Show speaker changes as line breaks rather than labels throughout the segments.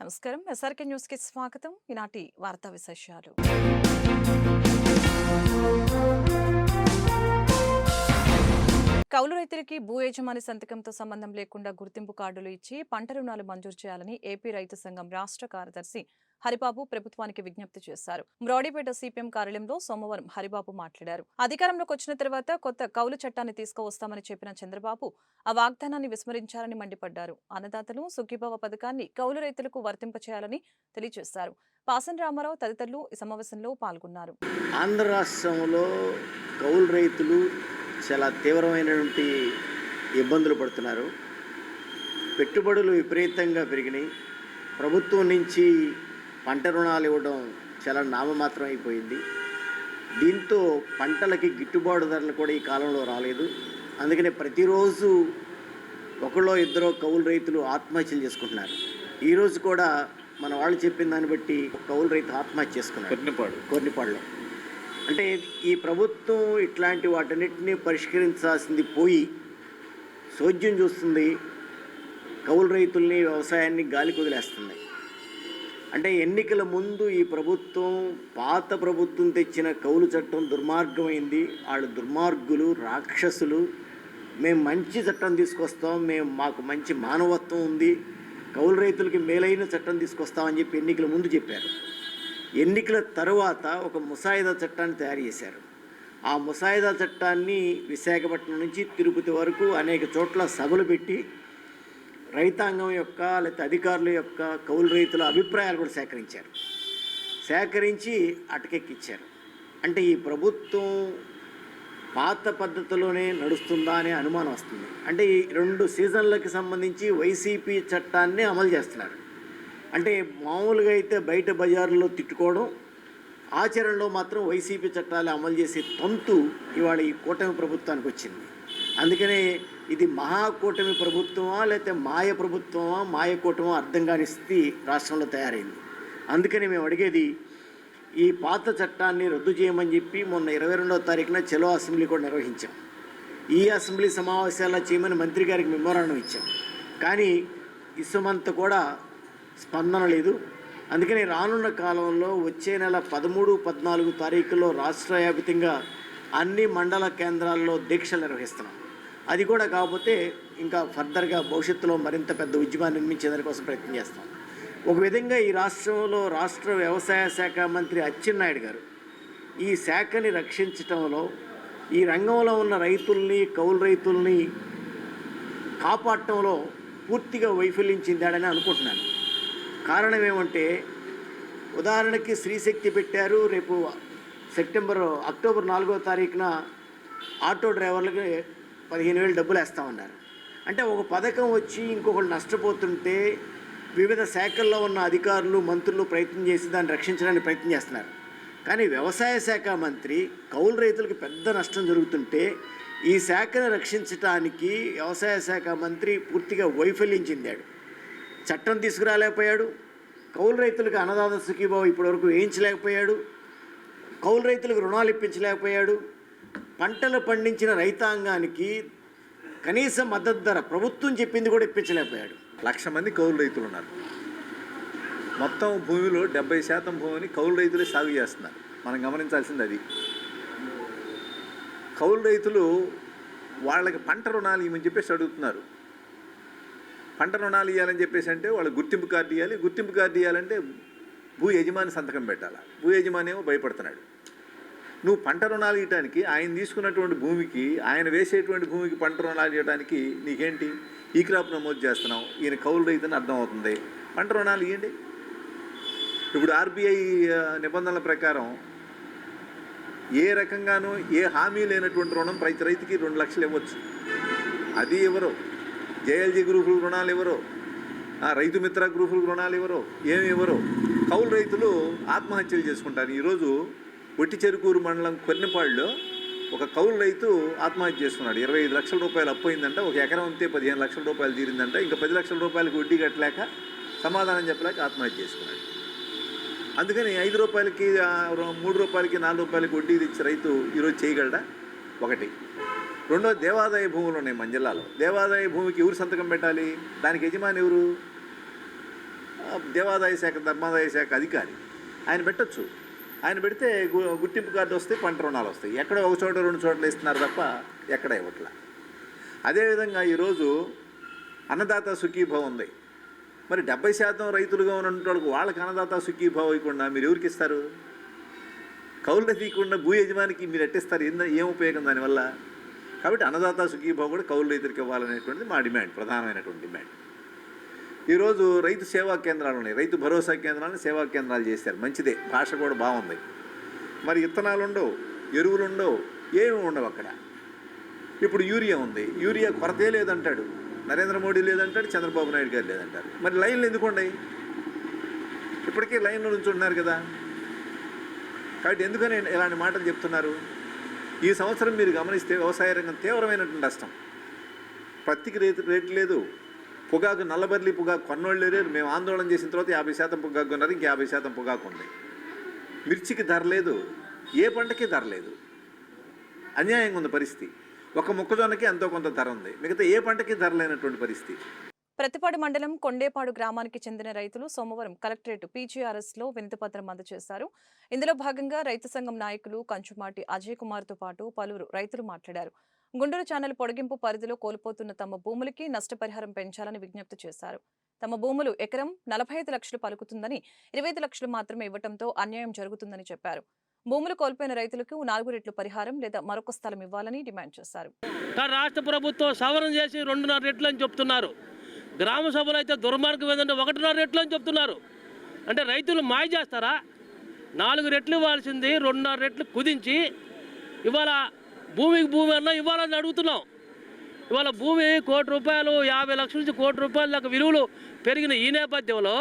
నమస్కారం. ఎస్ఆర్కే న్యూస్కి స్వాగతం. ఈనాటి వార్తా విశేషాలు. కౌలు రైతులకి భూ యజమాని సంతకంతో సంబంధం లేకుండా గుర్తింపు కార్డులు ఇచ్చి పంట రుణాలు మంజూరు చేయాలని ఏపీ రైతు సంఘం రాష్ట్ర కార్యదర్శి హరిబాబు ప్రభుత్వానికి విజ్ఞప్తి చేశారు. మ్రాడీపేట సిపిఎం కార్యాలయంలో సోమవారం హరిబాబు మాట్లాడారు. అధికారంలోకి వచ్చిన తర్వాత కొత్త కౌలు చట్టాన్ని తీసుకువస్తామని చెప్పిన చంద్రబాబు ఆ వాగ్దానాన్ని విస్మరించారని మండిపడ్డారు. అన్నదాతలు సుఖీభవ పథకాన్ని కౌలు రైతులకు వర్తింపచేయాలని తెలియజేశారు. పాసన్ రామారావు తదితరులు ఈ సమావేశంలో పాల్గొన్నారు.
ఆంధ్ర రాష్ట్రంలో కౌలు రైతులు చాలా తీవ్రమైనటువంటి ఇబ్బందులు పడుతున్నారు. పెట్టుబడులు విపరీతంగా పెరిగినాయి. ప్రభుత్వం నుంచి పంట రుణాలు ఇవ్వడం చాలా నామమాత్రం అయిపోయింది. దీంతో పంటలకి గిట్టుబాటు ధరలు కూడా ఈ కాలంలో రాలేదు. అందుకని ప్రతిరోజు ఒకళ్ళో ఇద్దరో కౌలు రైతులు ఆత్మహత్యలు చేసుకుంటున్నారు. ఈరోజు కూడా మన వాళ్ళు చెప్పిన దాన్ని బట్టి కౌలు రైతు ఆత్మహత్య చేసుకున్నారు
కొన్నిపాడు
కొన్నిపాడులో అంటే ఈ ప్రభుత్వం ఇట్లాంటి వాటన్నిటిని పరిష్కరించాల్సింది పోయి సోద్యం చూస్తుంది. కౌలు రైతుల్ని వ్యవసాయాన్ని గాలి కుదిలేస్తుంది అంటే ఎన్నికల ముందు ఈ ప్రభుత్వం పాత ప్రభుత్వం తెచ్చిన కౌలు చట్టం దుర్మార్గమైంది. వాళ్ళు దుర్మార్గులు రాక్షసులు. మేము మంచి చట్టం తీసుకొస్తాం మేము మాకు మంచి మానవత్వం ఉంది. కౌలు రైతులకి మేలైన చట్టం తీసుకొస్తామని చెప్పి ఎన్నికల ముందు చెప్పారు. ఎన్నికల తరువాత ఒక ముసాయిదా చట్టాన్ని తయారు చేశారు. ఆ ముసాయిదా చట్టాన్ని విశాఖపట్నం నుంచి తిరుపతి వరకు అనేక చోట్ల సభలు పెట్టి రైతాంగం యొక్క లేకపోతే అధికారుల యొక్క కౌలు రైతుల అభిప్రాయాలు కూడా సేకరించారు. సేకరించి అటకెక్కిచ్చారు. అంటే ఈ ప్రభుత్వం పాత పద్ధతిలోనే నడుస్తుందా అనే అనుమానం వస్తుంది. అంటే ఈ రెండు సీజన్లకి సంబంధించి వైసీపీ చట్టాన్ని అమలు చేస్తున్నారు. అంటే మామూలుగా అయితే బయట బజార్లో తిట్టుకోవడం ఆచరణలో మాత్రం వైసీపీ చట్టాలు అమలు చేసే తంతు ఇవాళ ఈ కూటమి ప్రభుత్వానికి వచ్చింది. అందుకనే ఇది మహాకూటమి ప్రభుత్వమా లేకపోతే మాయ ప్రభుత్వమా మాయ కూటమా అర్థం కాని స్థితి రాష్ట్రంలో తయారైంది. అందుకని మేము అడిగేది ఈ పాత చట్టాన్ని రద్దు చేయమని చెప్పి మొన్న ఇరవై రెండవ తారీఖున చెలో అసెంబ్లీ కూడా నిర్వహించాం. ఈ అసెంబ్లీ సమావేశాల్లో చేయమని మంత్రి గారికి మెమోరాండం ఇచ్చాం. కానీ ఇసుమంత కూడా స్పందన లేదు. అందుకని రానున్న కాలంలో వచ్చే నెల పదమూడు పద్నాలుగు తారీఖులో రాష్ట్ర వ్యాప్తంగా అన్ని మండల కేంద్రాల్లో దీక్షలు నిర్వహిస్తున్నాం. అది కూడా కాకపోతే ఇంకా ఫర్దర్గా భవిష్యత్తులో మరింత పెద్ద ఉద్యమాన్ని నిర్మించేదాని కోసం ప్రయత్నం చేస్తాం. ఒక విధంగా ఈ రాష్ట్రంలో రాష్ట్ర వ్యవసాయ శాఖ మంత్రి అచ్చెన్నాయుడు గారు ఈ శాఖని రక్షించటంలో ఈ రంగంలో ఉన్న రైతుల్ని కౌలు రైతుల్ని కాపాడటంలో పూర్తిగా వైఫల్యం చెందాడని అనుకుంటున్నాను. కారణం ఏమంటే ఉదాహరణకి శ్రీశక్తి పెట్టారు రేపు సెప్టెంబర్ అక్టోబర్ నాలుగో తారీఖున ఆటో డ్రైవర్లకి పదిహేను వేలు డబ్బులు వేస్తామన్నారు అంటే ఒక పథకం వచ్చి ఇంకొకళ్ళు నష్టపోతుంటే వివిధ శాఖల్లో ఉన్న అధికారులు మంత్రులు ప్రయత్నం చేసి దాన్ని రక్షించడానికి ప్రయత్నం చేస్తున్నారు. కానీ వ్యవసాయ శాఖ మంత్రి కౌలు రైతులకు పెద్ద నష్టం జరుగుతుంటే ఈ శాఖను రక్షించడానికి వ్యవసాయ శాఖ మంత్రి పూర్తిగా వైఫల్యం చెందాడు. చట్టం తీసుకురాలేకపోయాడు. కౌలు రైతులకు అన్నదాత సుఖీభావం ఇప్పటివరకు వేయించలేకపోయాడు. కౌలు రైతులకు రుణాలు ఇప్పించలేకపోయాడు. పంటలు పండించిన రైతాంగానికి కనీస మద్దతు ధర ప్రభుత్వం చెప్పింది కూడా ఇప్పించలేకపోయాడు.
లక్ష మంది కౌలు రైతులు ఉన్నారు. మొత్తం భూమిలో డెబ్బై శాతం భూమిని కౌలు రైతులే సాగు చేస్తున్నారు. మనం గమనించాల్సింది అది. కౌలు రైతులు వాళ్ళకి పంట రుణాలు ఇవ్వమని చెప్పేసి అడుగుతున్నారు. పంట రుణాలు ఇవ్వాలని చెప్పేసి అంటే వాళ్ళు గుర్తింపు కార్డు ఇవ్వాలి. గుర్తింపు కార్డు ఇవ్వాలంటే భూ యజమాని సంతకం పెట్టాలి? భూ యజమాని ఏమో భయపడుతున్నాడు. నువ్వు పంట రుణాలు ఇవ్వడానికి ఆయన తీసుకున్నటువంటి భూమికి ఆయన వేసేటువంటి భూమికి పంట రుణాలు ఇవ్వడానికి నీకేంటి? ఈ క్రాప్ నమోదు చేస్తున్నావు. ఈయన కౌలు రైతుని అర్థమవుతుంది పంట రుణాలు ఇవ్వండి ఇప్పుడు ఆర్బీఐ నిబంధనల ప్రకారం ఏ రకంగానూ ఏ హామీ లేనటువంటి రుణం ప్రతి రైతుకి రెండు లక్షలు ఇవ్వచ్చు. అది ఎవరు? జేఎల్జీ గ్రూపులు రుణాలు ఎవరు? ఆ, రైతు మిత్ర గ్రూపులకు రుణాలు ఎవరు? ఏమి ఎవరు? కౌలు రైతులు ఆత్మహత్యలు చేసుకుంటారు. ఈరోజు ఒట్టి చెరుకూరు మండలం కొన్నిపాడులో ఒక కౌలు రైతు ఆత్మహత్య చేసుకున్నాడు. ఇరవై ఐదు లక్షల రూపాయలు అప్పు అయిందంట ఒక ఎకరం అంతే పదిహేను లక్షల రూపాయలు తీరిందంట ఇంకా పది లక్షల రూపాయలకు వడ్డీ కట్టలేక సమాధానం చెప్పలేక ఆత్మహత్య చేసుకున్నాడు. అందుకని ఐదు రూపాయలకి మూడు రూపాయలకి నాలుగు రూపాయలకి వడ్డీ తెచ్చి రైతు ఈరోజు చేయగలడా? ఒకటి. రెండో దేవాదాయ భూములు ఉన్నాయి మన జిల్లాలో. దేవాదాయ భూమికి ఎవరు సంతకం పెట్టాలి? దానికి యజమాని ఎవరు? దేవాదాయ శాఖ ధర్మాదాయ శాఖ అధికారి. ఆయన పెట్టొచ్చు. ఆయన పెడితే గు- గుర్తింపు కార్డు వస్తే పంట రుణాలు వస్తాయి. ఎక్కడ ఒక చోట రెండు చోట్ల ఇస్తున్నారు తప్ప ఎక్కడ ఇవ్వట్లా. అదేవిధంగా ఈరోజు అన్నదాత సుఖీభావ ఉంది. మరి డెబ్బై శాతం రైతులుగా ఉన్న వాళ్ళకి వాళ్ళకి అన్నదాత సుఖీభావం ఇవ్వకుండా మీరు ఎవరికి ఇస్తారు? కౌలు తీయకుండా భూ యజమానికి మీరు ఎట్టిస్తారు? ఏంద ఏం ఉపయోగం దానివల్ల? కాబట్టి అన్నదాత సుఖీభావం కూడా కౌలు రైతులకు ఇవ్వాలనేటువంటిది మా డిమాండ్ ప్రధానమైనటువంటి డిమాండ్. ఈరోజు రైతు సేవా కేంద్రాలు ఉన్నాయి. రైతు భరోసా కేంద్రాలను సేవా కేంద్రాలు చేశారు. మంచిదే. భాష కూడా బాగుంది. మరి ఇత్తనాలు ఉండవు ఎరువులు ఉండవు ఏమి ఉండవు అక్కడ. ఇప్పుడు యూరియా ఉంది. యూరియా కొరతే లేదంటాడు. నరేంద్ర మోడీ లేదంటాడు చంద్రబాబు నాయుడు గారు లేదంటారు. మరి లైన్లు ఎందుకు ఉన్నాయి ఇప్పటికే లైన్లో నుంచి ఉన్నారు కదా. కాబట్టి ఎందుకని ఇలాంటి మాటలు చెప్తున్నారు? ఈ సంవత్సరం మీరు గమనిస్తే వ్యవసాయ రంగం తీవ్రమైనటువంటి నష్టం. పత్తికి రేటు రేటు లేదు. పొగాకు నల్లబర్లి పొగాకు కొన్నోళ్ళు లేరు. మేము ఆందోళన చేసిన తర్వాత యాభై శాతం పొగాకు ఉన్నారు ఇంక యాభై శాతం పొగాకు ఉంది. మిర్చికి ధర లేదు. ఏ పంటకి ధర లేదు. అన్యాయంగా ఉంది పరిస్థితి. ఒక మొక్కజొన్నకి ఎంతో కొంత ధర ఉంది. మిగతా ఏ పంటకి ధర లేనటువంటి పరిస్థితి.
ప్రతిపాడు మండలం కొండేపాడు గ్రామానికి చెందిన రైతులు సోమవారం కలెక్టరేట్ పీజీఆర్ఎస్లో వినతిపత్రం అందజేశారు. ఇందులో భాగంగా రైతు సంఘం నాయకులు కంచుమాటి అజయ్ కుమార్తో పాటు పలువురు రైతులు మాట్లాడారు. గుండూరు ఛానల్ పొడిగింపు పరిధిలో కోల్పోతున్న తమ భూములకి నష్టపరిహారం పెంచాలని విజ్ఞప్తి చేశారు. తమ భూములు ఎకరం నలభై ఐదు లక్షలు పలుకుతుందని ఇరవై ఐదు లక్షలు మాత్రమే ఇవ్వడంతో అన్యాయం జరుగుతుందని చెప్పారు. భూములు కోల్పోయిన రైతులకు నాలుగు రెట్లు పరిహారం లేదా మరొక స్థలం ఇవ్వాలని డిమాండ్ చేశారు.
కానీ రాష్ట్ర ప్రభుత్వం సవరణ చేసి రెండున్నర రెట్లు అని చెప్తున్నారు. గ్రామ సభలు అయితే దుర్మార్గం ఏంటంటే ఒకటిన్నర రెట్లు అని చెప్తున్నారు. అంటే రైతులు మాయ చేస్తారా? నాలుగు రెట్లు ఇవ్వాల్సింది రెండున్నర రెట్లు కుదించి ఇవాళ భూమికి భూమి అన్నా ఇవ్వాలని అడుగుతున్నాం. ఇవాళ భూమి కోటి రూపాయలు యాభై లక్షల నుంచి కోటి రూపాయల దాకా విలువలు పెరిగిన ఈ నేపథ్యంలో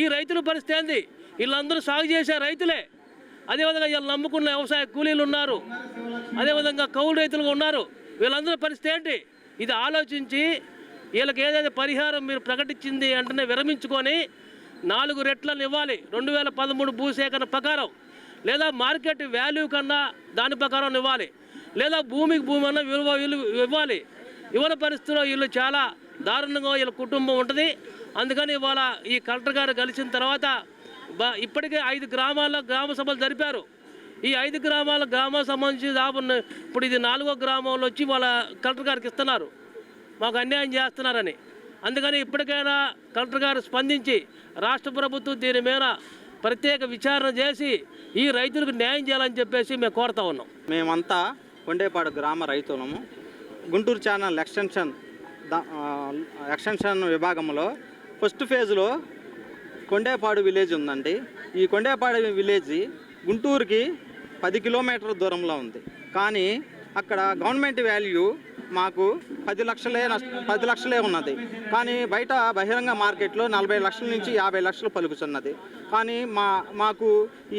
ఈ రైతుల పరిస్థితి ఏంది? వీళ్ళందరూ సాగు చేసే రైతులే. అదేవిధంగా వీళ్ళు నమ్ముకున్న వ్యవసాయ కూలీలు ఉన్నారు. అదేవిధంగా కౌలు రైతులు ఉన్నారు. వీళ్ళందరి పరిస్థితి ఏంటి? ఇది ఆలోచించి వీళ్ళకి ఏదైతే పరిహారం మీరు ప్రకటించింది వెంటనే విరమించుకొని నాలుగు రెట్లను ఇవ్వాలి. రెండు వేల పదమూడు భూసేకరణ ప్రకారం లేదా మార్కెట్ వాల్యూ కన్నా దాని ప్రకారం ఇవ్వాలి. లేదా భూమికి భూమి అన్న విలువ విలువ ఇవ్వాలి. ఇవ్వని పరిస్థితిలో వీళ్ళు చాలా దారుణంగా వీళ్ళ కుటుంబం ఉంటుంది. అందుకని ఇవాళ ఈ కలెక్టర్ గారు కలిసిన తర్వాత బ- ఇప్పటికే ఐదు గ్రామాల్లో గ్రామ సభలు జరిపారు. ఈ ఐదు గ్రామాల గ్రామాలకు సంబంధించి దాపు ఇప్పుడు ఇది నాలుగో గ్రామంలో వచ్చి వాళ్ళ కలెక్టర్ గారికి ఇస్తున్నారు. మాకు అన్యాయం చేస్తున్నారని. అందుకని ఇప్పటికైనా కలెక్టర్ గారు స్పందించి రాష్ట్ర ప్రభుత్వం దీని మీద ప్రత్యేక విచారణ చేసి ఈ రైతులకు న్యాయం చేయాలని చెప్పేసి మేము కోరుతా ఉన్నాం.
మేమంతా కొండేపాడు గ్రామ రైతులము. గుంటూరు ఛానల్ ఎక్స్టెన్షన్ ఎక్స్టెన్షన్ విభాగంలో ఫస్ట్ ఫేజ్లో కొండేపాడు విలేజ్ ఉందండి. ఈ కొండేపాడు విలేజ్ గుంటూరుకి పది కిలోమీటర్ల దూరంలో ఉంది. కానీ అక్కడ గవర్నమెంట్ వాల్యూ మాకు పది లక్షలే నష్ట పది లక్షలే ఉన్నది. కానీ బయట బహిరంగ మార్కెట్లో నలభై లక్షల నుంచి యాభై లక్షలు పలుకుతున్నది. కానీ మా మాకు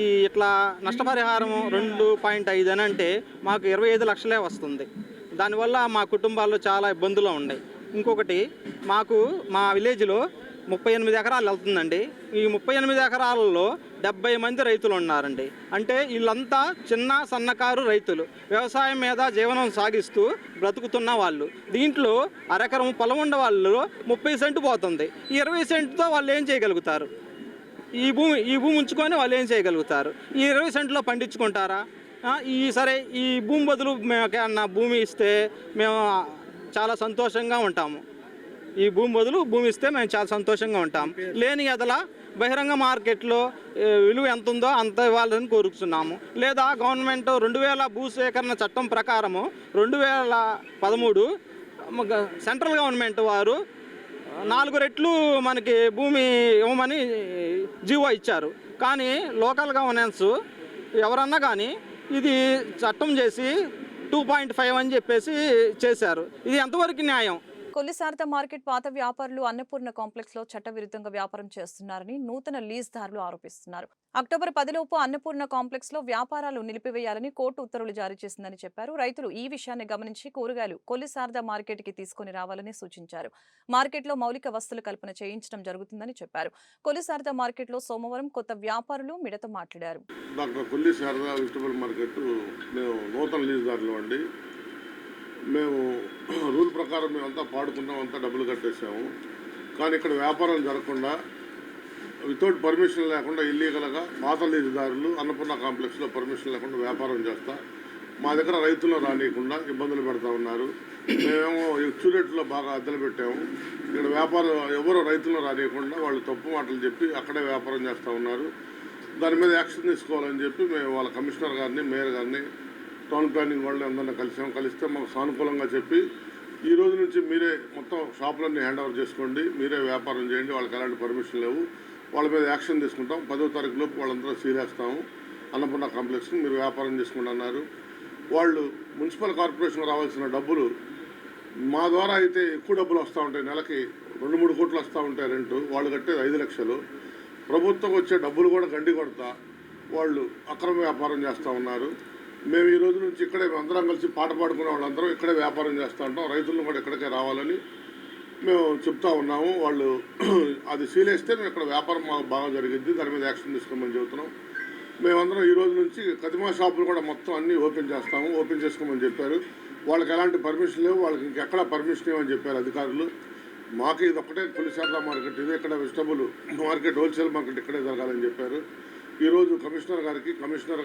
ఈ ఇట్లా నష్టపరిహారం రెండు పాయింట్ ఐదు అని అంటే మాకు ఇరవై ఐదు లక్షలే వస్తుంది. దానివల్ల మా కుటుంబాల్లో చాలా ఇబ్బందులు ఉన్నాయి. ఇంకొకటి మాకు మా విలేజ్లో ముప్పై ఎనిమిది ఎకరాలు వెళ్తుందండి. ఈ ముప్పై ఎనిమిది ఎకరాలలో డెబ్బై మంది రైతులు ఉన్నారండి. అంటే వీళ్ళంతా చిన్న సన్నకారు రైతులు. వ్యవసాయం మీద జీవనం సాగిస్తూ బ్రతుకుతున్న వాళ్ళు. దీంట్లో అరెకరం పొలం ఉన్న వాళ్ళు ముప్పై సెంటు పోతుంది. ఈ ఇరవై సెంటుతో వాళ్ళు ఏం చేయగలుగుతారు? ఈ భూమి ఈ భూమి ఉంచుకొని వాళ్ళు ఏం చేయగలుగుతారు? ఈ ఇరవై సెంట్లో పండించుకుంటారా? ఈ సరే ఈ భూమి బదులు మేము ఏమన్నా భూమి ఇస్తే మేము చాలా సంతోషంగా ఉంటాము. ఈ భూమి బదులు భూమి ఇస్తే మేము చాలా సంతోషంగా ఉంటాం. లేని ఎదల బహిరంగ మార్కెట్లో విలువ ఎంత ఉందో అంత ఇవ్వాలని కోరుకుతున్నాము లేదా గవర్నమెంట్ రెండు వేల భూసేకరణ చట్టం ప్రకారము రెండు వేల పదమూడు సెంట్రల్ గవర్నమెంట్ వారు నాలుగు రెట్లు మనకి భూమి ఇవ్వమని జీవో ఇచ్చారు. కానీ లోకల్ గవర్నెన్స్ ఎవరన్నా కానీ ఇది చట్టం చేసి టూ పాయింట్ ఫైవ్ అని చెప్పేసి చేశారు. ఇది ఎంతవరకు న్యాయం?
కొల్లిసారత మార్కెట్ పాత వ్యాపారులు అన్నపూర్ణ కాంప్లెక్స్లో చట్టవిరుద్ధంగా వ్యాపారం చేస్తున్నారని నూతన లీజ్దారులు ఆరోపిస్తున్నారు. అక్టోబర్ పదిలోపు అన్నపూర్ణ కాంప్లెక్స్లో వ్యాపారాలు నిలిపివేయాలని కోర్టు ఉత్తర్వులు జారీ చేసిందని చెప్పారు. రైతులు ఈ విషయాన్ని గమనించి కూరగాయలు కొల్లిసారద మార్కెట్కి తీసుకుని రావాలని సూచించారు. మార్కెట్లో మౌలిక వస్తువులు కల్పన చేయించడం జరుగుతుందని చెప్పారు. కొల్లిసారద మార్కెట్లో సోమవారం కొత్త వ్యాపారులు మిడత మాట్లాడారు
doctor Kolli Sharada vegetable market మేము రూల్ ప్రకారం మేమంతా పాడుకున్నాం అంతా డబ్బులు కట్టేసాము కానీ ఇక్కడ వ్యాపారం జరగకుండా వితౌట్ పర్మిషన్ లేకుండా ఇల్లీగల్గా పాత లీజుదారులు అన్నపూర్ణ కాంప్లెక్స్లో పర్మిషన్ లేకుండా వ్యాపారం చేస్తా. మా దగ్గర రైతులు రానియకుండా ఇబ్బందులు పెడతా ఉన్నారు. మేమేమో ఎక్కువ రేట్లో బాగా అద్దెలు పెట్టాము. ఇక్కడ వ్యాపారం ఎవరు రైతులను రానియకుండా వాళ్ళు తప్పు మాటలు చెప్పి అక్కడే వ్యాపారం చేస్తూ ఉన్నారు. దాని మీద యాక్షన్ తీసుకోవాలని చెప్పి మేము వాళ్ళ కమిషనర్ గారిని మేయర్ గారిని టౌన్ ప్లానింగ్ వాళ్ళని అందరినీ కలిసాం. కలిస్తే మాకు సానుకూలంగా చెప్పి ఈ రోజు నుంచి మీరే మొత్తం షాపులన్నీ హ్యాండ్ ఓవర్ చేసుకోండి. మీరే వ్యాపారం చేయండి. వాళ్ళకి ఎలాంటి పర్మిషన్ లేవు. వాళ్ళ మీద యాక్షన్ తీసుకుంటాం. పదో తారీఖు లోపు వాళ్ళందరూ సీలేస్తాము అన్నపూర్ణ కాంప్లెక్స్ మీరు వ్యాపారం చేసుకోండి అన్నారు. వాళ్ళు మున్సిపల్ కార్పొరేషన్ రావాల్సిన డబ్బులు మా ద్వారా అయితే ఎక్కువ డబ్బులు వస్తూ ఉంటాయి. నెలకి రెండు మూడు కోట్లు వస్తూ ఉంటాయి రెంటు. వాళ్ళు కట్టేది ఐదు లక్షలు. ప్రభుత్వం వచ్చే డబ్బులు కూడా గండి కొడతా వాళ్ళు అక్రమ వ్యాపారం చేస్తూ ఉన్నారు. మేము ఈ రోజు నుంచి ఇక్కడే అందరం కలిసి పాట పాడుకునే వాళ్ళందరం ఇక్కడే వ్యాపారం చేస్తూ ఉంటాం. రైతులను కూడా ఇక్కడికే రావాలని మేము చెప్తా ఉన్నాము. వాళ్ళు అది సీలేస్తే మేము ఇక్కడ వ్యాపారం మాకు బాగా జరిగింది దాని మీద యాక్షన్ తీసుకోమని చెబుతున్నాం. మేమందరం ఈ రోజు నుంచి కతిమా షాపులు కూడా మొత్తం అన్నీ ఓపెన్ చేస్తాము. ఓపెన్ చేసుకోమని చెప్పారు. వాళ్ళకి ఎలాంటి పర్మిషన్ లేవు. వాళ్ళకి ఇంకెక్కడ పర్మిషన్ ఇవ్వని చెప్పారు అధికారులు. మాకు ఇది ఒక్కటే పులిశారద మార్కెట్. ఇది ఇక్కడ వెజిటబుల్ మార్కెట్ హోల్సేల్ మార్కెట్ ఇక్కడే జరగాలని చెప్పారు. ఈరోజు కమిషనర్ గారికి కమిషనర్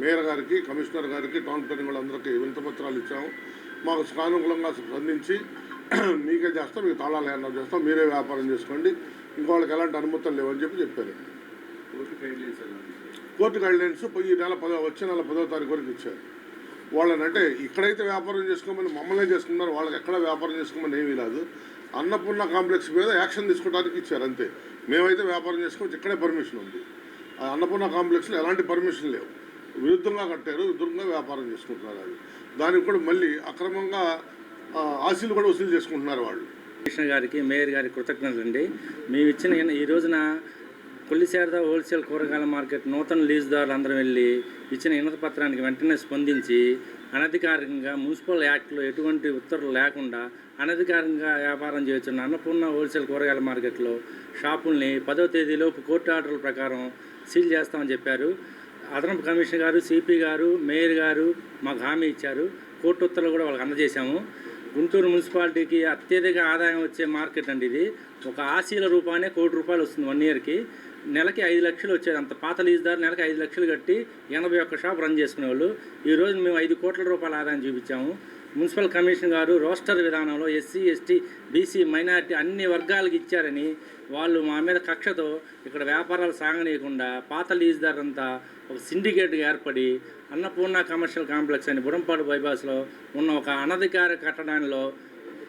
మేయర్ గారికి కమిషనర్ గారికి టౌన్ ప్లానింగ్ వాళ్ళందరికీ వింతపత్రాలు ఇచ్చాము మాకు సానుకూలంగా స్పందించి మీకే చేస్తాం మీకు తాళాలు ఏమన్నా చేస్తాం మీరే వ్యాపారం చేసుకోండి. ఇంకోళ్ళకి ఎలాంటి అనుమతులు లేవని చెప్పి చెప్పారు. కోర్టు గైడ్లైన్స్ ఈ నెల పదో వచ్చే నెల పదో తారీఖు వరకు ఇచ్చారు. వాళ్ళని అంటే ఇక్కడైతే వ్యాపారం చేసుకోమని మమ్మల్నే చేసుకున్నారు వాళ్ళకి ఎక్కడ వ్యాపారం చేసుకోమని ఏమీ లేదు. అన్నపూర్ణ కాంప్లెక్స్ మీద యాక్షన్ తీసుకోవడానికి ఇచ్చారు అంతే. మేమైతే వ్యాపారం చేసుకోవచ్చు ఇక్కడే పర్మిషన్ ఉంది. అన్నపూర్ణ కాంప్లెక్స్లో ఎలాంటి పర్మిషన్ లేవు. విరుద్ధంగా కట్టారు విరుద్ధంగా వ్యాపారం చేసుకుంటున్నారు అది. దానికి కూడా మళ్ళీ అక్రమంగా ఆశీలు కూడా వసూలు చేసుకుంటున్నారు వాళ్ళు.
కృష్ణ గారికి మేయర్ గారికి కృతజ్ఞతలు అండి. మేము ఇచ్చిన ఈ- రోజున కొల్లిశారద హోల్సేల్ కూరగాయల మార్కెట్ నూతన లీజుదారులు అందరం వెళ్ళి ఇచ్చిన ఇనత పత్రానికి వెంటనే స్పందించి అనధికారికంగా మున్సిపల్ యాక్ట్లో ఎటువంటి ఉత్తర్వులు లేకుండా అనధికారికంగా వ్యాపారం చేస్తున్న అన్నపూర్ణ హోల్సేల్ కూరగాయల మార్కెట్లో షాపుల్ని పదో తేదీలోపు కోర్టు ఆర్డర్ల ప్రకారం సీల్ చేస్తామని చెప్పారు. అదనపు కమిషనర్ గారు సిపి గారు మేయర్ గారు మాకు హామీ ఇచ్చారు. కోర్టు ఉత్తర్వులు కూడా వాళ్ళకి అందజేశాము. గుంటూరు మున్సిపాలిటీకి అత్యధిక ఆదాయం వచ్చే మార్కెట్ అండి ఇది. ఒక ఆశీల రూపాయనే కోటి రూపాయలు వస్తుంది వన్ ఇయర్కి. నెలకి ఐదు లక్షలు వచ్చేది. అంత పాత లీజుదారు నెలకి ఐదు లక్షలు కట్టి ఎనభై ఒక్క షాప్ రన్ చేసుకునేవాళ్ళు. ఈరోజు మేము ఐదు కోట్ల రూపాయల ఆదాయం చూపించాము. మున్సిపల్ కమిషన్ గారు రోస్టర్ విధానంలో ఎస్సీ ఎస్టీ బీసీ మైనారిటీ అన్ని వర్గాలకు ఇచ్చారని వాళ్ళు మా మీద కక్షతో ఇక్కడ వ్యాపారాలు సాగనీయకుండా పాత లీజ్దార్ అంతా ఒక సిండికేట్గా ఏర్పడి అన్నపూర్ణ కమర్షియల్ కాంప్లెక్స్ అని బుడంపాడు బైపాస్లో ఉన్న ఒక అనధికార కట్టడానిలో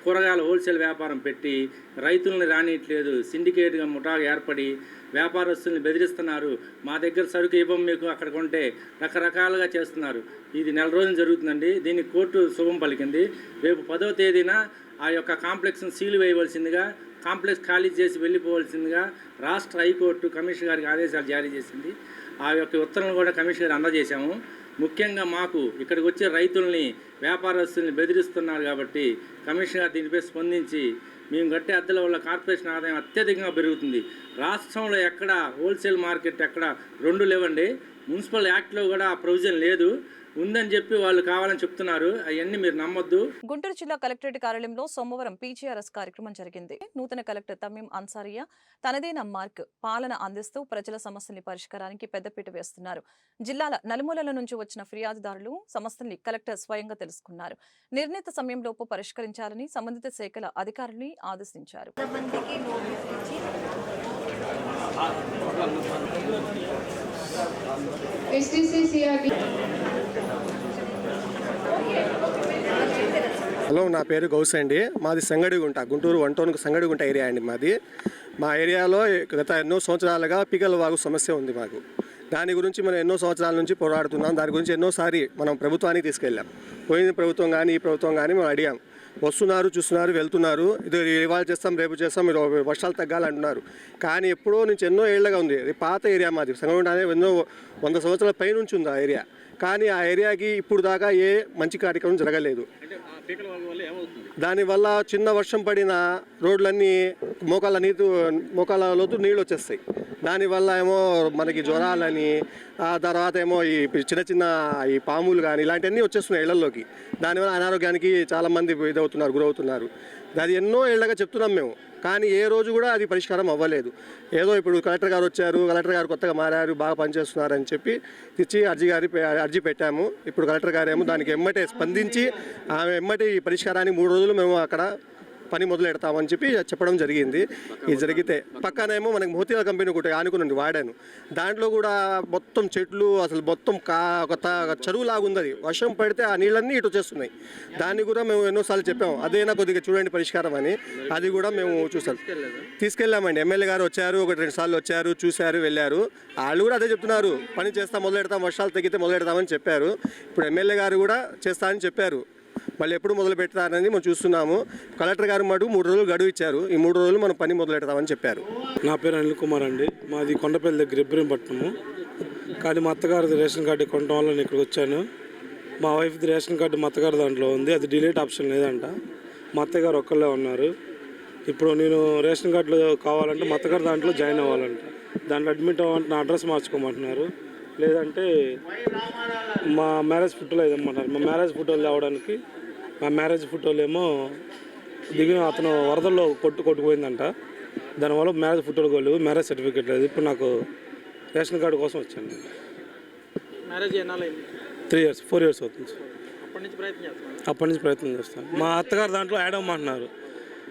కూరగాయల హోల్సేల్ వ్యాపారం పెట్టి రైతుల్ని రానియట్లేదు సిండికేట్గా ముఠాగా ఏర్పడి వ్యాపారస్తుల్ని బెదిరిస్తున్నారు. మా దగ్గర సరుకు ఇవ్వం మీకు అక్కడ కొంటే రకరకాలుగా చేస్తున్నారు. ఇది నెల రోజులు జరుగుతుందండి. దీన్ని కోర్టు శుభం పలికింది. రేపు పదో తేదీన ఆ యొక్క కాంప్లెక్స్ను సీలు వేయవలసిందిగా కాంప్లెక్స్ ఖాళీ చేసి వెళ్ళిపోవాల్సిందిగా రాష్ట్ర హైకోర్టు కమిషనర్ గారికి ఆదేశాలు జారీ చేసింది. ఆ యొక్క ఉత్తర్వులను కూడా కమిషనర్ గారు అందజేశాము. ముఖ్యంగా మాకు ఇక్కడికి వచ్చే రైతుల్ని వ్యాపారస్తుల్ని బెదిరిస్తున్నారు కాబట్టి కమిషనర్ గారు దీనిపై స్పందించి మేము కట్టే అద్దెల వల్ల కార్పొరేషన్ ఆదాయం అత్యధికంగా పెరుగుతుంది. రాష్ట్రంలో ఎక్కడ హోల్సేల్ మార్కెట్ ఎక్కడ రెండు లేవండి. మున్సిపల్ యాక్ట్లో కూడా ఆ ప్రొవిజన్ లేదు. ఉందని చెప్పి వాళ్ళు కావాలని చెప్తున్నారు. అవన్నీ మీరు నమ్మొద్దు.
గుంటూరు జిల్లా కలెక్టరేట్ కార్యాలయంలో సోమవారం పీజీఆర్ఎస్ కార్యక్రమం జరిగింది. నూతన కలెక్టర్ తమీం అన్సారియా తనదైన మార్క్ పాలన అందిస్తూ ప్రజల సమస్యల్ని పరిష్కారానికి పెద్దపీట వేస్తున్నారు. జిల్లాల నలుమూలల నుంచి వచ్చిన ఫిర్యాదుదారులు సమస్యల్ని కలెక్టర్ స్వయంగా తెలుసుకున్నారు. నిర్ణీత సమయంలోపు పరిష్కరించాలని సంబంధిత శాఖల అధికారుల్ని ఆదేశించారు
మందికి నోటీస్ ఇచ్చి
ఎస్టీసీసీఆర్టీ
హలో నా పేరు గౌస్ అండి. మాది సంగడిగుంట గుంటూరు వన్ టౌన్కి సంగడిగుంట ఏరియా అండి మాది. మా ఏరియాలో గత ఎన్నో సంవత్సరాలుగా పీకల వాగు సమస్య ఉంది మాకు. దాని గురించి మనం ఎన్నో సంవత్సరాల నుంచి పోరాడుతున్నాం. దాని గురించి ఎన్నోసారి మనం ప్రభుత్వానికి తీసుకెళ్ళాం. పోయిన ప్రభుత్వం కానీ ఈ ప్రభుత్వం కానీ మనం అడిగాం. వస్తున్నారు చూస్తున్నారు వెళ్తున్నారు. ఇది ఇవాళ చేస్తాం రేపు చేస్తాం మీరు వర్షాలు తగ్గాలంటున్నారు. కానీ ఎప్పుడో నుంచి ఎన్నో ఏళ్ళగా ఉంది. ఇది పాత ఏరియా మాది. సంగమండ అనేది ఎన్నో వంద సంవత్సరాల పై నుంచి ఉంది ఆ ఏరియా. కానీ ఆ ఏరియాకి ఇప్పుడు దాకా ఏ మంచి కార్యక్రమం జరగలేదు. దానివల్ల చిన్న వర్షం పడిన రోడ్లన్నీ మోకాళ్ళ నీరు మోకాళ్ళ లోతు నీళ్ళు వచ్చేస్తాయి. దానివల్ల ఏమో మనకి జ్వరాలని ఆ తర్వాత ఏమో ఈ చిన్న చిన్న ఈ పాములు కానీ ఇలాంటివన్నీ వచ్చేస్తున్నాయి ఇళ్ళలోకి. దానివల్ల అనారోగ్యానికి చాలామంది ఇదవుతున్నారు గురవుతున్నారు. అది ఎన్నో ఏళ్ళగా చెప్తున్నాం మేము. కానీ ఏ రోజు కూడా అది పరిష్కారం అవ్వలేదు. ఏదో ఇప్పుడు కలెక్టర్ గారు వచ్చారు కలెక్టర్ గారు కొత్తగా మారారు బాగా పనిచేస్తున్నారని చెప్పి తెచ్చి అర్జీ గారి అర్జీ పెట్టాము. ఇప్పుడు కలెక్టర్ గారేమో దానికి ఎమ్మటే స్పందించి ఆమె ఎమ్మటి ఈ మూడు రోజులు మేము అక్కడ పని మొదలు పెడతామని చెప్పి చెప్పడం జరిగింది. ఇది జరిగితే పక్కనేమో మనకి మోతీలాల్ కంపెనీ ఒకటి ఆనుకుని వాడాను. దాంట్లో కూడా మొత్తం చెట్లు అసలు మొత్తం కా ఒక చెరువు లాగుంది అది వర్షం పడితే ఆ నీళ్ళన్నీ ఇటు వచ్చేస్తున్నాయి. దాన్ని కూడా మేము ఎన్నోసార్లు చెప్పాము. అదేనా కొద్దిగా చూడండి పరిష్కారం అని. అది కూడా మేము చూసాం. తీసుకెళ్ళామండి. ఎమ్మెల్యే గారు వచ్చారు ఒకటి రెండు సార్లు వచ్చారు చూశారు వెళ్ళారు. వాళ్ళు కూడా అదే చెప్తున్నారు. పని చేస్తాం మొదలు పెడతాం వర్షాలు తగ్గితే మొదలు పెడతామని చెప్పారు. ఇప్పుడు ఎమ్మెల్యే గారు కూడా చేస్తా అని చెప్పారు. మళ్ళీ ఎప్పుడు మొదలు పెడతారనేది మనం చూస్తున్నాము. కలెక్టర్ గారు మటు మూడు రోజులు గడువు ఇచ్చారు. ఈ మూడు రోజులు మనం పని మొదలు పెడతామని చెప్పారు.
నా పేరు అనిల్ కుమార్ అండి. మాది కొండపల్లి దగ్గర ఇబ్రహీంపట్నము. కానీ మా అత్తగారిది రేషన్ కార్డు కొనడం వల్ల నేను ఇక్కడికి వచ్చాను. మా వైఫ్ది రేషన్ కార్డు మా అత్తగారి దాంట్లో ఉంది. అది డిలీట్ ఆప్షన్ లేదంట. మా అత్తగారు ఒక్కళ్ళే ఉన్నారు. ఇప్పుడు నేను రేషన్ కార్డులో కావాలంటే మా అత్తగారి దాంట్లో జాయిన్ అవ్వాలంట. దాంట్లో అడ్మిట్ అవ్వాలంటే నా అడ్రస్ మార్చుకోమంటున్నారు. లేదంటే మా మ్యారేజ్ ఫోటోలు ఇదమ్మంటారు మా మ్యారేజ్ ఫోటోలు తేవడానికి మా మ్యారేజ్ ఫోటోలు ఏమో దిగిన అతను వరదల్లో కొట్టు కొట్టుకుపోయిందంట. దానివల్ల మ్యారేజ్ ఫోటోలు కూడా లేవు మ్యారేజ్ సర్టిఫికేట్ లేదు ఇప్పుడు నాకు రేషన్ కార్డు కోసం వచ్చాను
marriage
three years four years అవుతుంది.
అప్పటి నుంచి ప్రయత్నం చేస్తాను.
మా అత్తగారు దాంట్లో యాడ్ అవ్వమంటున్నారు.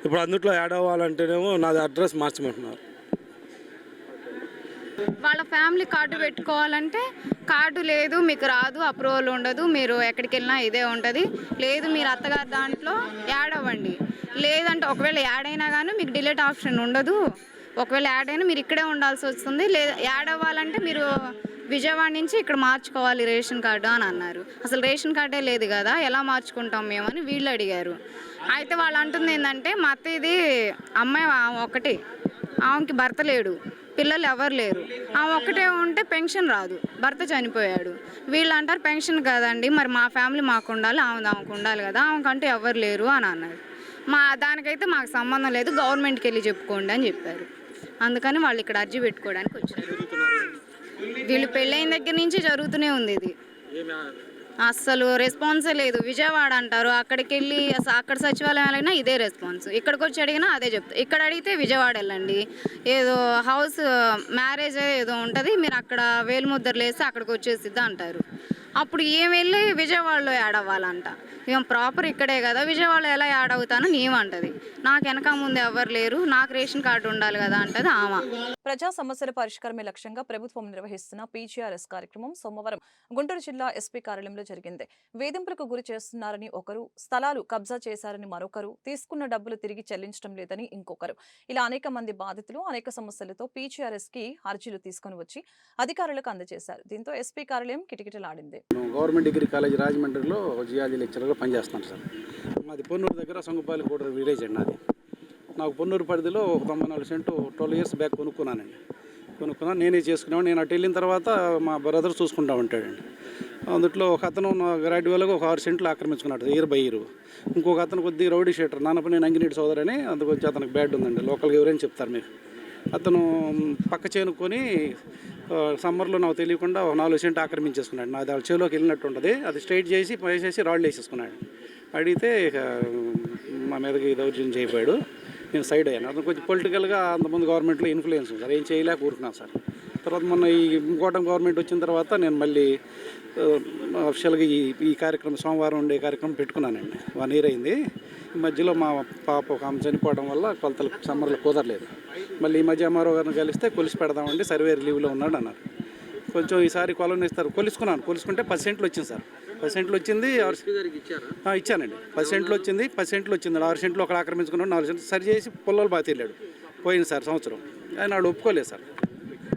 ఇప్పుడు అందుట్లో యాడ్ అవ్వాలంటేనేమో నాది అడ్రస్ మార్చమంటున్నారు.
వాళ్ళ ఫ్యామిలీ కార్డు పెట్టుకోవాలంటే కార్డు లేదు మీకు రాదు అప్రూవల్ ఉండదు మీరు ఎక్కడికి వెళ్ళినా ఇదే ఉంటుంది. లేదు మీరు అత్తగారి దాంట్లో యాడ్ అవ్వండి. లేదంటే ఒకవేళ యాడ్ అయినా కానీ మీకు డిలీట్ ఆప్షన్ ఉండదు. ఒకవేళ యాడ్ అయినా మీరు ఇక్కడే ఉండాల్సి వస్తుంది. లేదా యాడ్ అవ్వాలంటే మీరు విజయవాడ నుంచి ఇక్కడ మార్చుకోవాలి రేషన్ కార్డు అని అన్నారు. అసలు రేషన్ కార్డే లేదు కదా ఎలా మార్చుకుంటాం మేమని వీళ్ళు అడిగారు. అయితే వాళ్ళు అంటుంది ఏంటంటే మా అత్త ఇది అమ్మాయి ఆమె ఒకటి. ఆమెకి భర్త లేడు. పిల్లలు ఎవరు లేరు. ఆమె ఒక్కటే ఉంటే పెన్షన్ రాదు. భర్త చనిపోయాడు. వీళ్ళు అంటారు పెన్షన్ కదండి. మరి మా ఫ్యామిలీ మాకు ఉండాలి ఆమె ఆమెకు ఉండాలి కదా. ఆమెకంటూ ఎవరు లేరు అని అన్నారు మా దానికైతే మాకు సంబంధం లేదు. గవర్నమెంట్కి వెళ్ళి చెప్పుకోండి అని చెప్పారు. అందుకని వాళ్ళు ఇక్కడ అర్జీ పెట్టుకోవడానికి వచ్చారు. వీళ్ళు పెళ్ళైన దగ్గర నుంచి జరుగుతూనే ఉంది ఇది. అస్సలు రెస్పాన్సే లేదు. విజయవాడ అంటారు. అక్కడికి వెళ్ళి అసలు అక్కడ వెళ్ళినా ఇదే రెస్పాన్స్ ఇక్కడికి వచ్చి అడిగినా అదే చెప్తారు ఇక్కడ అడిగితే విజయవాడ వెళ్ళండి. ఏదో హౌస్ మ్యారేజ్ ఏదో ఉంటుంది. మీరు అక్కడ వేలుముద్రలు వేస్తే అక్కడికి వచ్చేసిద్దా అంటారు. అప్పుడు ఏం వెళ్ళి విజయవాడలో యాడ్ అవ్వాలంట. ఏం ప్రాపర్ ఇక్కడే కదా. విజయవాడలో ఎలా యాడ్ అవుతానో నీవంటది నాకు వెనక ముందు ఎవరు లేరు. నాకు రేషన్ కార్డు ఉండాలి కదా అంటది ఆమె.
ప్రజా సమస్యల పరిష్కారమే లక్ష్యంగా ప్రభుత్వం నిర్వహిస్తున్న పీజీఆర్ఎస్ కార్యక్రమం సోమవారం గుంటూరు జిల్లా ఎస్పీ కార్యాలయంలో జరిగింది. వేధింపులకు గురి చేస్తున్నారని ఒకరు స్థలాలు కబ్జా చేశారని మరొకరు తీసుకున్న డబ్బులు తిరిగి చెల్లించడం లేదని ఇంకొకరు. ఇలా అనేక మంది బాధితులు అనేక సమస్యలతో పీజీఆర్ఎస్కి అర్జీలు తీసుకుని వచ్చి అధికారులకు అందజేశారు. దీంతో ఎస్పీ కార్యాలయం కిటకిటలాడింది.
గవర్నమెంట్ డిగ్రీ కాలేజ్ రాజమండ్రిలో జియాలజీ లెక్చరర్గా పనిచేస్తున్నాను సార్. మాది పొన్నూరు దగ్గర సొంగపాలి కూడా విలేజ్ అండి నాది నాకు పొన్నూరు పరిధిలో ఒక తొంభై నాలుగు సెంటు ట్వెల్వ్ ఇయర్స్ బ్యాక్ కొనుక్కున్నానండి. కొనుక్కున్నాను నేనే చేసుకున్నాను నేను అటు వెళ్ళిన తర్వాత మా బ్రదర్ చూసుకుంటా ఉంటాడండి. అందుట్లో ఒక అతను గ్రాడ్యువల్గా ఒక ఆరు సెంట్లు ఆక్రమించుకున్నాడు ఇయర్ బై ఇయర్. ఇంకొక అతను కొద్ది రౌడీ షీటర్. నాన్నపై నంగినీటి అంగినీటి సోదరని అందుకొచ్చి అతనికి బ్యాడ్ ఉందండి. లోకల్గా ఎవరైనా చెప్తారు మీకు. అతను పక్క చేనుకొని సమ్మర్లో నాకు తెలియకుండా ఒక నాలుగు సెంట్ ఆక్రమించేసుకున్నాడు. నాది వాళ్ళ చేలోకి వెళ్ళినట్టు ఉంటుంది. అది స్ట్రైట్ చేసి చేసి రాళ్ళు వేసేసుకున్నాడు. అడిగితే ఇక మా మీదకి దౌర్జన్యం చేయబోయాడు నేను సైడ్ అయ్యాను అతను కొంచెం పొలిటికల్గా అంతమంది గవర్నమెంట్లో ఇన్ఫ్లుయెన్స్ ఉంది. సార్ ఏం చేయలేక ఊరుకున్నాను సార్. తర్వాత మొన్న ఈ ఇంకోటం గవర్నమెంట్ వచ్చిన తర్వాత నేను మళ్ళీ అఫిషియల్గా ఈ ఈ కార్యక్రమం సోమవారం ఉండే కార్యక్రమం పెట్టుకున్నానండి. వన్ ఇయర్ అయింది. ఈ మధ్యలో మా పాప ఒక ఆమె చనిపోవడం వల్ల కొలతలు సమ్మర్లో కుదరలేదు. మళ్ళీ ఈ మధ్య అమ్మారావు గారిని కలిస్తే కొలిసి పెడదామండి సర్వే లీవ్లో ఉన్నాడు అన్నారు. కొంచెం ఈసారి కొలం ఇస్తారు కొలుసుకున్నాను. కొలుసుకుంటే పది సెంట్లు వచ్చింది సార్. పది సెంట్లు వచ్చింది ఆరు ఇచ్చానండి. పది సెంట్లు వచ్చింది పది సెంట్లు వచ్చింది ఆరు సెంట్లు ఒకడు ఆక్రమించుకున్నాడు నాలుగు సెంట్లు సరి చేసి పొలాలు బాగా వెళ్ళాడు పోయింది సార్ సంవత్సరం. ఆయన వాడు ఒప్పుకోలేదు సార్.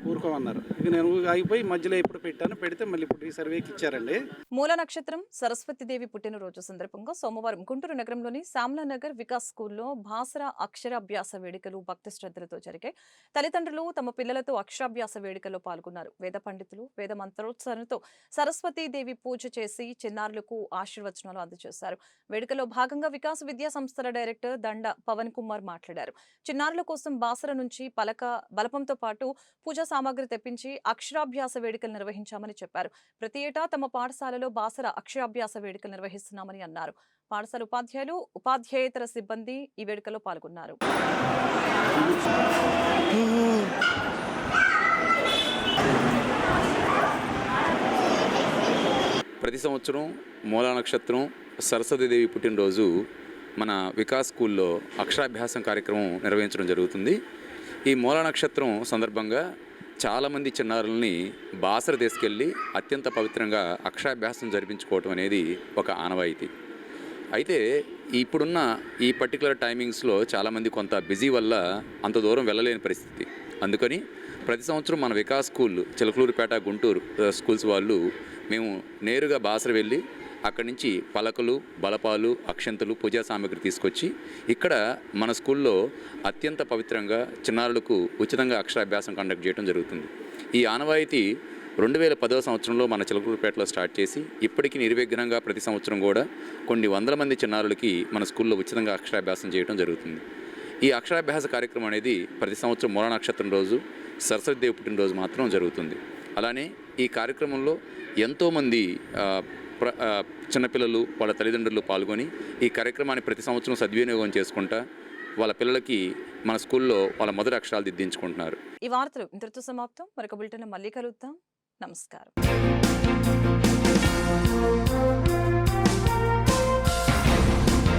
ఊరుకోమన్నారు. ఇక నేను ఆగిపోయి మధ్యలో ఎప్పుడు పెట్టాను పెడితే మళ్ళీ ఇప్పుడు ఈ సర్వేకి ఇచ్చారండి.
మూల నక్షత్రం సరస్వతీదేవి పుట్టినరోజు సందర్భంగా సోమవారం గుంటూరు నగరంలోని శ్యామలానగర్ వికాస్ స్కూల్లో భాసర అక్షరాభ్యాస వేడుకలు భక్తి శ్రద్ధలతో జరిగాయి. తల్లిదండ్రులు తమ పిల్లలతో అక్షరాభ్యాస వేడుకల్లో పాల్గొన్నారు. వేద పండితులు వేద మంత్రోత్సవంతో సరస్వతీదేవి పూజ చేసి చిన్నారులకు ఆశీర్వచనాలు అందజేశారు. వేడుకలో భాగంగా వికాస్ విద్యా సంస్థల డైరెక్టర్ దండ పవన్ కుమార్ మాట్లాడారు. చిన్నారుల కోసం బాసర నుంచి పలక బలపంతో పాటు పూజా సామాగ్రి తెప్పించి అక్షరాభ్యాస వేడుకలు నిర్వహించామని చెప్పారు. ప్రతి ఏటా తమ పాఠశాలలో బాసర అక్షరాభ్యాస వేడుకలు నిర్వహిస్తున్నామని అన్నారు. పాఠశాల ఉపాధ్యాయులు ఉపాధ్యాయేతర సిబ్బంది ఈ వేడుకలో పాల్గొన్నారు.
ప్రతి సంవత్సరం మూలా నక్షత్రం సరస్వతీదేవి పుట్టినరోజు మన వికాస్ స్కూల్లో అక్షరాభ్యాసం కార్యక్రమం నిర్వహించడం జరుగుతుంది. ఈ మూలా నక్షత్రం సందర్భంగా చాలామంది చిన్నారుల్ని బాసర తీసుకెళ్ళి అత్యంత పవిత్రంగా అక్షరాభ్యాసం జరిపించుకోవటం అనేది ఒక ఆనవాయితీ. అయితే ఇప్పుడున్న ఈ పర్టికులర్ టైమింగ్స్లో చాలామంది కొంత బిజీ వల్ల అంత దూరం వెళ్ళలేని పరిస్థితి. అందుకని ప్రతి సంవత్సరం మన వికాస్ స్కూల్ చిలకలూరుపేట గుంటూరు స్కూల్స్ వాళ్ళు మేము నేరుగా బాసర వెళ్ళి అక్కడి నుంచి పలకలు బలపాలు అక్షంతలు పూజా సామాగ్రి తీసుకొచ్చి ఇక్కడ మన స్కూల్లో అత్యంత పవిత్రంగా చిన్నారులకు ఉచితంగా అక్షరాభ్యాసం కండక్ట్ చేయడం జరుగుతుంది. ఈ ఆనవాయితీ రెండు వేల పదవ సంవత్సరంలో మన చిలకూరుపేటలో స్టార్ట్ చేసి ఇప్పటికీ నిర్విఘ్నంగా ప్రతి సంవత్సరం కూడా కొన్ని వందల మంది చిన్నారులకి మన స్కూల్లో ఉచితంగా అక్షరాభ్యాసం చేయడం జరుగుతుంది. ఈ అక్షరాభ్యాస కార్యక్రమం అనేది ప్రతి సంవత్సరం మూల నక్షత్రం రోజు సరస్వతిదేవి పుట్టినరోజు మాత్రం జరుగుతుంది. అలానే ఈ కార్యక్రమంలో ఎంతోమంది చిన్నపిల్లలు వాళ్ళ తల్లిదండ్రులు పాల్గొని ఈ కార్యక్రమాన్ని ప్రతి సంవత్సరం సద్వినియోగం చేసుకుంటా వాళ్ళ పిల్లలకి మన స్కూల్లో వాళ్ళ మొదటి అక్షరాలు దిద్దించుకుంటున్నారు.
ఈ వార్తలు ఇంతటితో సమాప్తం. మరొక బులెటిన్ మళ్ళీ కలుద్దాం. నమస్కారం.